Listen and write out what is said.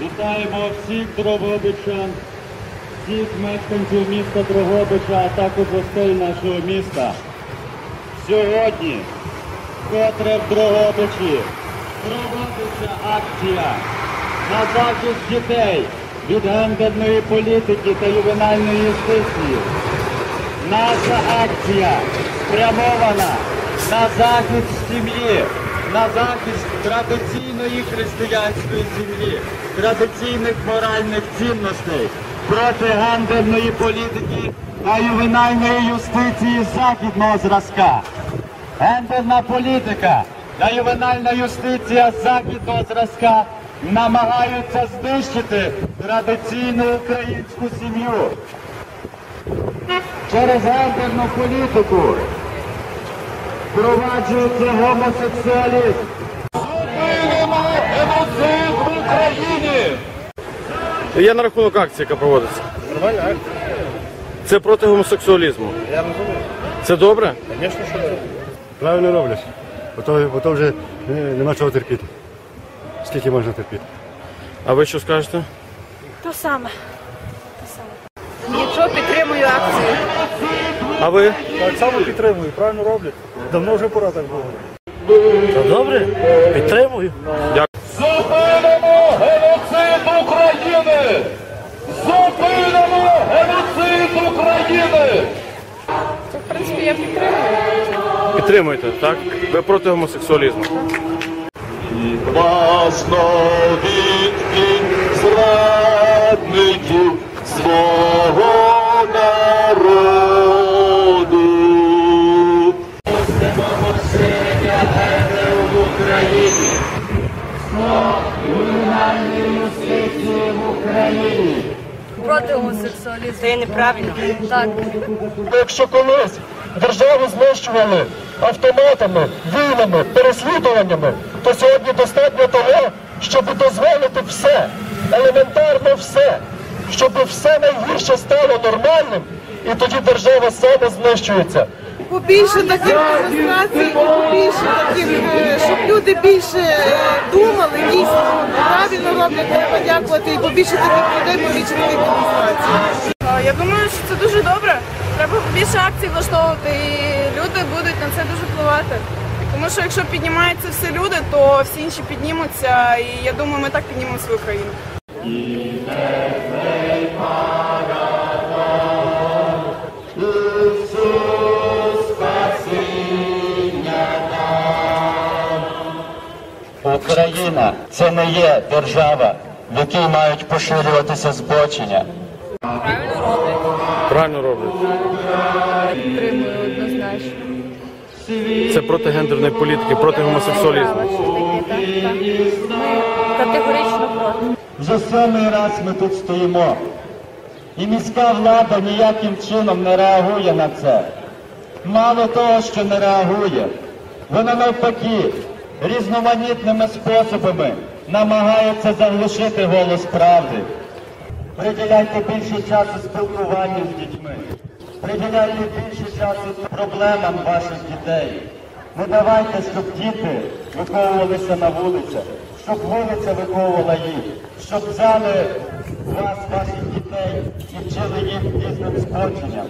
Вітаємо всіх Дрогобичан, всіх мешканців міста Дрогобича, а також гостей нашого міста. Сьогодні, вкотре в Дрогобичі, проводиться акція на захист дітей від гендерної політики та ювенальної юстиції. Наша акція спрямована на захист сім'ї, на захист традиційної християнської сім'ї, традиційних моральних цінностей, проти гендерної політики та ювенальної юстиції західного зразка. Гендерна політика та ювенальна юстиція західного зразка намагаються знищити традиційну українську сім'ю через гендерну політику впроваджується гомосексуалізм. Зупинимо геноцид в Україні! Я на рахунок акції, яка проводиться. Нормальна акція. Це проти гомосексуалізму. Я розумію. Це добре? Звісно, що це. Правильно роблять. Бо то, бо то вже нема чого терпіти. Скільки можна терпіти? А ви що скажете? То саме. То саме. Нічого підтримую акцію. А ви? Так само підтримую, правильно роблять. Давно вже пора так було. Добре. Підтримую. Дякую. Зупинимо геноцид України! Зупинимо геноцид України! Це, в принципі, я підтримую. Підтримуєте, так? Ви проти гомосексуалізму. Важно відкинь зрадників свого Проти гомосексуалізму. Це неправильно. Так. Якщо колись державу знищували автоматами, вилами, переслідуваннями, то сьогодні достатньо того, щоб дозволити все, елементарно все, щоб все найгірше стало нормальним, і тоді держава саме знищується. Побільше таких демонстрацій, побільше таких, е, щоб люди більше е, думали, дійсно правильно роблять, треба дякувати, і побільше таких людей, побільше таких демонстрацій. Я думаю, що це дуже добре. Треба більше акцій влаштовувати, і люди будуть на це дуже впливати. Тому що якщо піднімаються всі люди, то всі інші піднімуться, і я думаю, ми так піднімемо свою країну. Україна це не є держава, в якій мають поширюватися збочення. Правильно роблять. Підтримую однозначно. Це проти гендерної політики, проти гомосексуалізму. Категорично проти. Вже сьомий раз ми тут стоїмо. І міська влада ніяким чином не реагує на це. Мало того, що не реагує, вона навпаки різноманітними способами намагається заглушити голос правди. Приділяйте більше часу спілкуванню з дітьми. Приділяйте більше часу проблемам ваших дітей. Не давайте, щоб діти виховувалися на вулицях, щоб вулиця виховувала їх, щоб взяли вас, ваших дітей і вчили їх різним збоченням.